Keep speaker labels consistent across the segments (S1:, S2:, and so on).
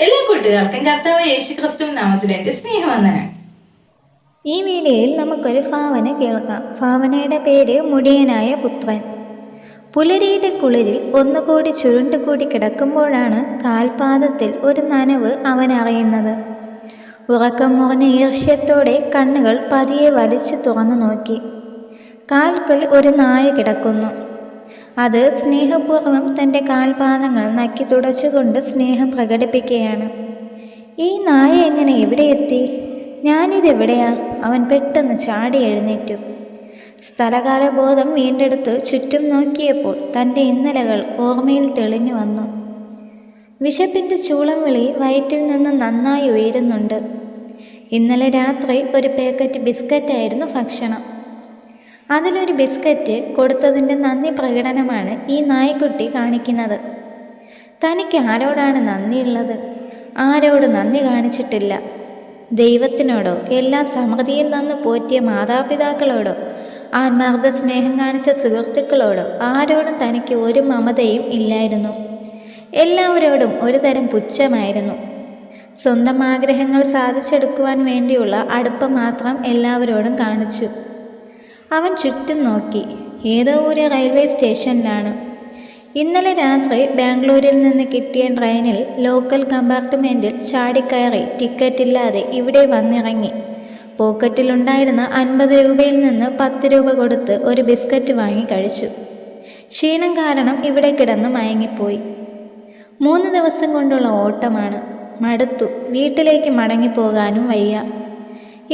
S1: എല്ലാ കൂട്ടുകാർക്കും കർത്താവ് യേശു ക്രിസ്തു നാമത്തിൽ എന്റെ സ്നേഹവന്ദനം.
S2: ഈ വീഡിയോയിൽ നമുക്കൊരു ഭാവന കേൾക്കാം. ഭാവനയുടെ പേര് മുടിയനായ പുത്രൻ. പുലരിയുടെ കുളിരിൽ ഒന്നുകൂടി ചുരുണ്ടുകൂടി കിടക്കുമ്പോഴാണ് കാൽപാദത്തിൽ ഒരു നനവ് അവൻ അറിയുന്നത്. ഉറക്കം മുറിഞ്ഞ ഈർഷ്യത്തോടെ കണ്ണുകൾ പതിയെ വലിച്ചു തുറന്നു നോക്കി. കാൽക്കൽ ഒരു നായ കിടക്കുന്നു. അത് സ്നേഹപൂർവം തന്റെ കാൽപാദങ്ങൾ നക്കി തുടച്ചുകൊണ്ട് സ്നേഹം പ്രകടിപ്പിക്കുകയാണ്. ഈ നായ എങ്ങനെ എവിടെ എത്തി? ഞാനിതെവിടെയാ? അവൻ പെട്ടെന്ന് ചാടി എഴുന്നേറ്റു. സ്ഥലകാലബോധം വീണ്ടെടുത്ത് ചുറ്റും നോക്കിയപ്പോൾ തന്റെ ഇന്നലകൾ ഓർമ്മയിൽ തെളിഞ്ഞു വന്നു. വിശപ്പിന്റെ ചൂളം വിളി വയറ്റിൽ നിന്ന് നന്നായി ഉയരുന്നുണ്ട്. ഇന്നലെ രാത്രി ഒരു പാക്കറ്റ് ബിസ്ക്കറ്റായിരുന്നു ഭക്ഷണം. അതിലൊരു ബിസ്ക്കറ്റ് കൊടുത്തതിന്റെ നന്ദി പ്രകടനമാണ് ഈ നായ്ക്കുട്ടി കാണിക്കുന്നത്. തനിക്ക് ആരോടാണ് നന്ദിയുള്ളത്? ആരോട് നന്ദി കാണിച്ചിട്ടില്ല. ദൈവത്തിനോടോ എല്ലാ സമൃതിയിൽ നിന്ന് പോറ്റിയ മാതാപിതാക്കളോടോ ആത്മാർത്ഥ സ്നേഹം കാണിച്ച സുഹൃത്തുക്കളോടോ ആരോടും തനിക്ക് ഒരു മമതയും ഇല്ലായിരുന്നു. എല്ലാവരോടും ഒരു തരം പുച്ഛമായിരുന്നു. സ്വന്തം ആഗ്രഹങ്ങൾ സാധിച്ചെടുക്കുവാൻ വേണ്ടിയുള്ള അടുപ്പം മാത്രം എല്ലാവരോടും കാണിച്ചു. അവൻ ചുറ്റും നോക്കി. ഏതോ ഒരു റെയിൽവേ സ്റ്റേഷനിലാണ്. ഇന്നലെ രാത്രി ബാംഗ്ലൂരിൽ നിന്ന് കിട്ടിയ ട്രെയിനിൽ ലോക്കൽ കമ്പാർട്ട്മെന്റിൽ ചാടിക്കയറി ടിക്കറ്റ് ഇല്ലാതെ ഇവിടെ വന്നിറങ്ങി. പോക്കറ്റിലുണ്ടായിരുന്ന അൻപത് രൂപയിൽ നിന്ന് പത്ത് രൂപ കൊടുത്ത് ഒരു ബിസ്ക്കറ്റ് വാങ്ങി കഴിച്ചു. ക്ഷീണം കാരണം ഇവിടെ കിടന്ന് മയങ്ങിപ്പോയി. മൂന്ന് ദിവസം കൊണ്ടുള്ള ഓട്ടമാണ്. മടുത്തു. വീട്ടിലേക്ക് മടങ്ങിപ്പോകാനും വയ്യ.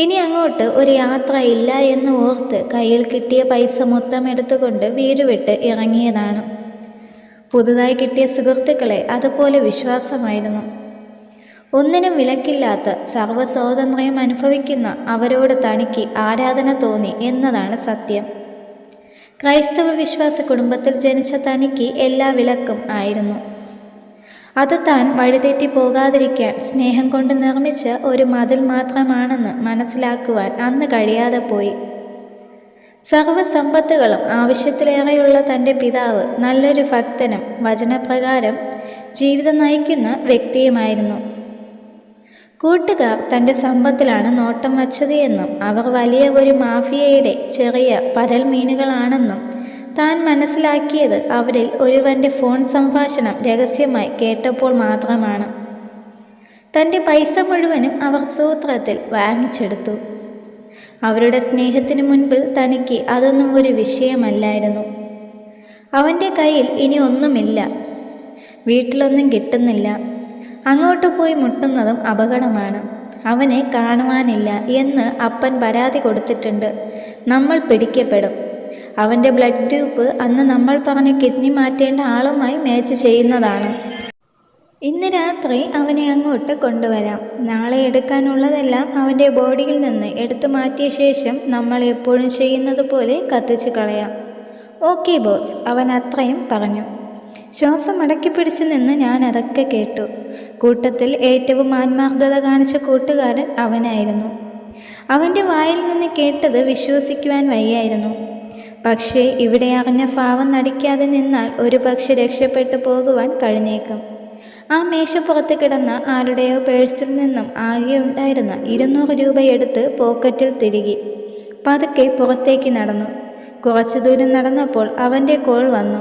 S2: ഇനി അങ്ങോട്ട് ഒരു യാത്ര ഇല്ല എന്ന് ഓർത്ത് കയ്യിൽ കിട്ടിയ പൈസ മൊത്തം എടുത്തുകൊണ്ട് വീട് വിട്ട് ഇറങ്ങിയതാണ്. പുതുതായി കിട്ടിയ സുഹൃത്തുക്കളെ അതുപോലെ വിശ്വാസമായിരുന്നു. ഒന്നിനും വിലക്കില്ലാത്ത സർവസ്വാതന്ത്ര്യം അനുഭവിക്കുന്ന അവരോട് തനിക്ക് ആരാധന തോന്നി എന്നതാണ് സത്യം. ക്രൈസ്തവ വിശ്വാസ കുടുംബത്തിൽ ജനിച്ച തനിക്ക് എല്ലാ വിലക്കും ആയിരുന്നു. അത് താൻ വഴിതെറ്റി പോകാതിരിക്കാൻ സ്നേഹം കൊണ്ട് നിർമ്മിച്ച ഒരു മതിൽ മാത്രമാണെന്ന് മനസ്സിലാക്കുവാൻ അന്ന് കഴിയാതെ പോയി. സർവസമ്പത്തുകളും ആവശ്യത്തിലേറെയുള്ള തന്റെ പിതാവ് നല്ലൊരു ഭക്തനും വചനപ്രകാരം ജീവിതം നയിക്കുന്ന വ്യക്തിയുമായിരുന്നു. കൂട്ടുകാർ തന്റെ സമ്പത്തിലാണ് നോട്ടം വച്ചത് എന്നും അവർ വലിയ ഒരു മാഫിയയുടെ ചെറിയ പരൽ മീനുകളാണെന്നും താൻ മനസ്സിലാക്കിയത് അവരിൽ ഒരുവന്റെ ഫോൺ സംഭാഷണം രഹസ്യമായി കേട്ടപ്പോൾ മാത്രമാണ്. തന്റെ പൈസ മുഴുവനും അവർ സൂത്രത്തിൽ വാങ്ങിച്ചെടുത്തു. അവരുടെ സ്നേഹത്തിന് മുൻപിൽ തനിക്ക് അതൊന്നും ഒരു വിഷയമല്ലായിരുന്നു. അവന്റെ കയ്യിൽ ഇനി ഒന്നുമില്ല. വീട്ടിലൊന്നും കിട്ടുന്നില്ല. അങ്ങോട്ട് പോയി മുട്ടുന്നതും അപകടമാണ്. അവനെ കാണുവാനില്ല എന്ന് അപ്പൻ പരാതി കൊടുത്തിട്ടുണ്ട്. നമ്മൾ പിടിക്കപ്പെടും. അവന്റെ ബ്ലഡ് ഗ്രൂപ്പ് അന്ന് നമ്മൾ പറഞ്ഞ കിഡ്നി മാറ്റേണ്ട ആളുമായി മാച്ച് ചെയ്യുന്നതാണ്. ഇന്ന് രാത്രി അവനെ അങ്ങോട്ട് കൊണ്ടുവരാം. നാളെ എടുക്കാനുള്ളതെല്ലാം അവന്റെ ബോഡിയിൽ നിന്ന് എടുത്തു മാറ്റിയ ശേഷം നമ്മൾ എപ്പോഴും ചെയ്യുന്നത് പോലെ കത്തിച്ചു കളയാം. ഓക്കെ ബോസ് അവൻ അത്രയും പറഞ്ഞു. ശ്വാസം അടക്കി പിടിച്ചു നിന്ന് ഞാൻ അതൊക്കെ കേട്ടു. കൂട്ടത്തിൽ ഏറ്റവും ആത്മാർത്ഥത കാണിച്ച കൂട്ടുകാരൻ അവനായിരുന്നു. അവന്റെ വായിൽ നിന്ന് കേട്ടത് വിശ്വസിക്കുവാൻ വയ്യായിരുന്നു. പക്ഷേ ഇവിടെ അറിഞ്ഞ ഭാവം നടിക്കാതെ നിന്നാൽ ഒരു പക്ഷെ രക്ഷപ്പെട്ടു പോകുവാൻ കഴിഞ്ഞേക്കും. ആ മേശപ്പുറത്ത് കിടന്ന ആരുടെയോ പേഴ്സിൽ നിന്നും ആകെ ഉണ്ടായിരുന്ന ഇരുന്നൂറ് രൂപയെടുത്ത് പോക്കറ്റിൽ തിരികെ. പതുക്കെ പുറത്തേക്ക് നടന്നു. കുറച്ചു ദൂരം നടന്നപ്പോൾ അവന്റെ കോൾ വന്നു.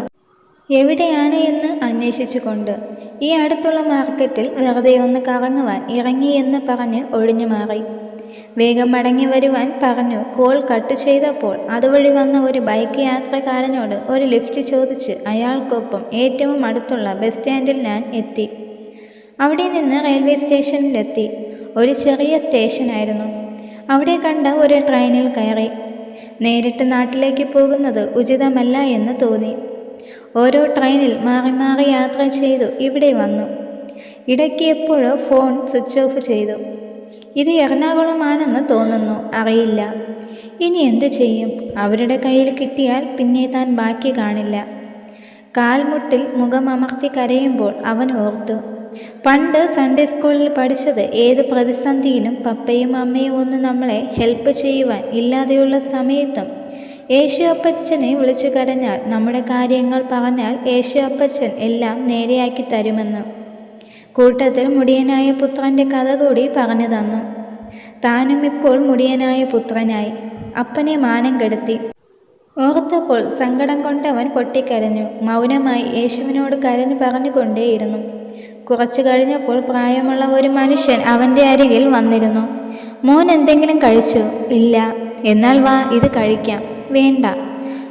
S2: എവിടെയാണ് എന്ന് അന്വേഷിച്ചുകൊണ്ട് ഈ അടുത്തുള്ള മാർക്കറ്റിൽ വെറുതെ ഒന്ന് കറങ്ങുവാൻ ഇറങ്ങി എന്ന് പറഞ്ഞ് ഒഴിഞ്ഞു മാറി. വേഗം മടങ്ങി വരുവാൻ പറഞ്ഞു. കോൾ കട്ട് ചെയ്തപ്പോൾ അതുവഴി വന്ന ഒരു ബൈക്ക് യാത്രക്കാരനോട് ഒരു ലിഫ്റ്റ് ചോദിച്ച് അയാൾക്കൊപ്പം ഏറ്റവും അടുത്തുള്ള ബസ് സ്റ്റാൻഡിൽ ഞാൻ എത്തി. അവിടെ നിന്ന് റെയിൽവേ സ്റ്റേഷനിലെത്തി. ഒരു ചെറിയ സ്റ്റേഷനായിരുന്നു. അവിടെ കണ്ട ഒരു ട്രെയിനിൽ കയറി. നേരിട്ട് നാട്ടിലേക്ക് പോകുന്നത് ഉചിതമല്ല എന്ന് തോന്നി. ഓരോ ട്രെയിനിൽ മാറി മാറി യാത്ര ചെയ്തു ഇവിടെ വന്നു. ഇടയ്ക്ക് എപ്പോഴോ ഫോൺ സ്വിച്ച് ഓഫ് ചെയ്തു. ഇത് എറണാകുളമാണെന്ന് തോന്നുന്നു. അറിയില്ല. ഇനി എന്തു ചെയ്യും? അവരുടെ കയ്യിൽ കിട്ടിയാൽ പിന്നെ താൻ ബാക്കി കാണില്ല. കാൽമുട്ടിൽ മുഖം അമർത്തി കരയുമ്പോൾ അവൻ ഓർത്തു. പണ്ട് സൺഡേ സ്കൂളിൽ പഠിച്ചത് ഏത് പ്രതിസന്ധിയിലും പപ്പയും അമ്മയും ഒന്ന് നമ്മളെ ഹെൽപ്പ് ചെയ്യുവാൻ ഇല്ലാതെയുള്ള സമയത്തും യേശു അപ്പച്ചനെ വിളിച്ചു കരഞ്ഞാൽ നമ്മുടെ കാര്യങ്ങൾ പറഞ്ഞാൽ യേശു അപ്പച്ചൻ എല്ലാം നേരെയാക്കി തരുമെന്ന്. കൂട്ടത്തിൽ മുടിയനായ പുത്രന്റെ കഥ കൂടി പറഞ്ഞു തന്നു. താനും ഇപ്പോൾ മുടിയനായ പുത്രനായി. അപ്പനെ മാനം കെടുത്തി. ഓർത്തപ്പോൾ സങ്കടം കൊണ്ടവൻ പൊട്ടിക്കരഞ്ഞു. മൗനമായി യേശുവിനോട് കരഞ്ഞു പറഞ്ഞുകൊണ്ടേയിരുന്നു. കുറച്ചു കഴിഞ്ഞപ്പോൾ പ്രായമുള്ള ഒരു മനുഷ്യൻ അവന്റെ അരികിൽ വന്നിരുന്നു. മോൻ എന്തെങ്കിലും കഴിച്ചു? ഇല്ല. എന്നാൽ വാ ഇത് കഴിക്കാം. വേണ്ട.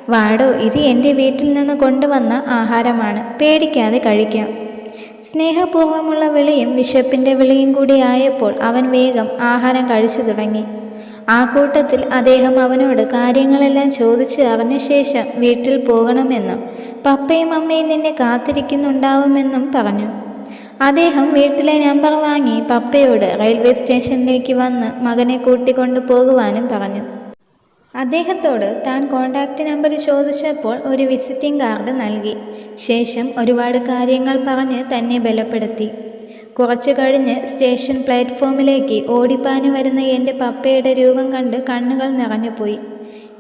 S2: വാടോ ഇത് എന്റെ വീട്ടിൽ നിന്ന് കൊണ്ടുവന്ന ആഹാരമാണ്. പേടിക്കാതെ കഴിക്കാം. സ്നേഹപൂർവമുള്ള വിളിയും വിശപ്പിന്റെ വിളിയും കൂടി ആയപ്പോൾ അവൻ വേഗം ആഹാരം കഴിച്ചു തുടങ്ങി. ആ കൂട്ടത്തിൽ അദ്ദേഹം അവനോട് കാര്യങ്ങളെല്ലാം ചോദിച്ച് അറിഞ്ഞ ശേഷം വീട്ടിൽ പോകണമെന്നും പപ്പയും അമ്മയും നിന്നെ കാത്തിരിക്കുന്നുണ്ടാവുമെന്നും പറഞ്ഞു. അദ്ദേഹം വീട്ടിലെ നമ്പർ വാങ്ങി പപ്പയോട് റെയിൽവേ സ്റ്റേഷനിലേക്ക് വന്ന് മകനെ കൂട്ടിക്കൊണ്ടു പോകുവാനും പറഞ്ഞു. അദ്ദേഹത്തോട് താൻ കോണ്ടാക്റ്റ് നമ്പർ ചോദിച്ചപ്പോൾ ഒരു വിസിറ്റിംഗ് കാർഡ് നൽകി. ശേഷം ഒരുപാട് കാര്യങ്ങൾ പറഞ്ഞ് തന്നെ ബലപ്പെടുത്തി. കുറച്ചു കഴിഞ്ഞ് സ്റ്റേഷൻ പ്ലാറ്റ്ഫോമിലേക്ക് ഓടിപ്പാഞ്ഞു വരുന്ന എന്റെ പപ്പയുടെ രൂപം കണ്ട് കണ്ണുകൾ നിറഞ്ഞുപോയി.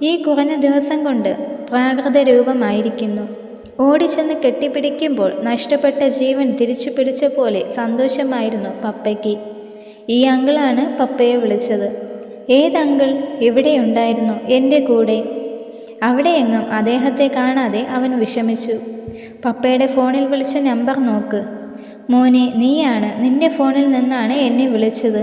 S2: ഈ കുറഞ്ഞ ദിവസം കൊണ്ട് പ്രാകൃത രൂപമായിരിക്കുന്നു. ഓടിച്ചെന്ന് കെട്ടിപ്പിടിക്കുമ്പോൾ നഷ്ടപ്പെട്ട ജീവൻ തിരിച്ചു പിടിച്ച പോലെ സന്തോഷമായിരുന്നു പപ്പയ്ക്ക്. ഈ അങ്കിളാണ് പപ്പയെ വിളിച്ചത്. ഏത് അങ്കിൾ എവിടെയുണ്ടായിരുന്നു എന്റെ കൂടെ? അവിടെയെങ്ങും അദ്ദേഹത്തെ കാണാതെ അവൻ വിഷമിച്ചു. പപ്പയുടെ ഫോണിൽ വിളിച്ച നമ്പർ നോക്ക്. മോനെ നീയാണ്. നിന്റെ ഫോണിൽ നിന്നാണ് എന്നെ വിളിച്ചത്.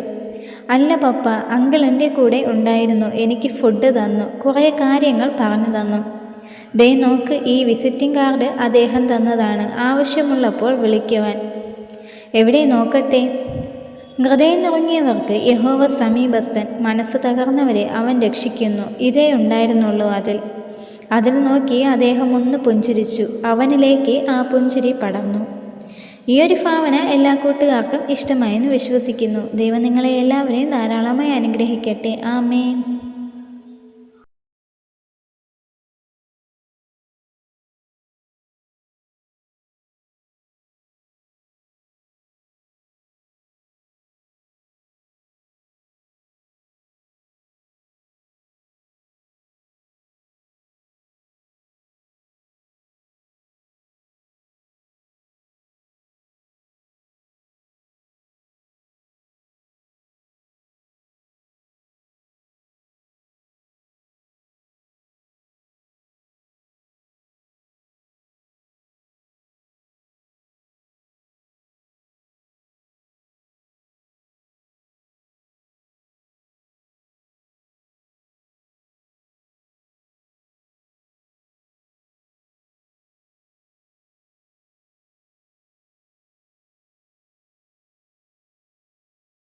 S2: അല്ല പപ്പ അങ്കിൾ എന്റെ കൂടെ ഉണ്ടായിരുന്നു. എനിക്ക് ഫുഡ് തന്നു. കുറേ കാര്യങ്ങൾ പറഞ്ഞു തന്നു. ദേ നോക്ക് ഈ വിസിറ്റിംഗ് കാർഡ് അദ്ദേഹം തന്നതാണ്. ആവശ്യമുള്ളപ്പോൾ വിളിക്കുവാൻ. എവിടെ നോക്കട്ടെ? ഹൃദയം നുറങ്ങിയവർക്ക് യഹോവ സമീപസ്ഥൻ മനസ്സ് തകർന്നവരെ അവൻ രക്ഷിക്കുന്നു. ഇതേ ഉണ്ടായിരുന്നുള്ളൂ അതിൽ. അതിൽ നോക്കി അദ്ദേഹം ഒന്ന് പുഞ്ചിരിച്ചു. അവനിലേക്ക് ആ പുഞ്ചിരി പടർന്നു. ഈ ഒരു ഭാവന എല്ലാ കൂട്ടുകാർക്കും ഇഷ്ടമായെന്ന് വിശ്വസിക്കുന്നു. ദൈവം നിങ്ങളെ എല്ലാവരെയും ധാരാളമായി അനുഗ്രഹിക്കട്ടെ. ആമേൻ.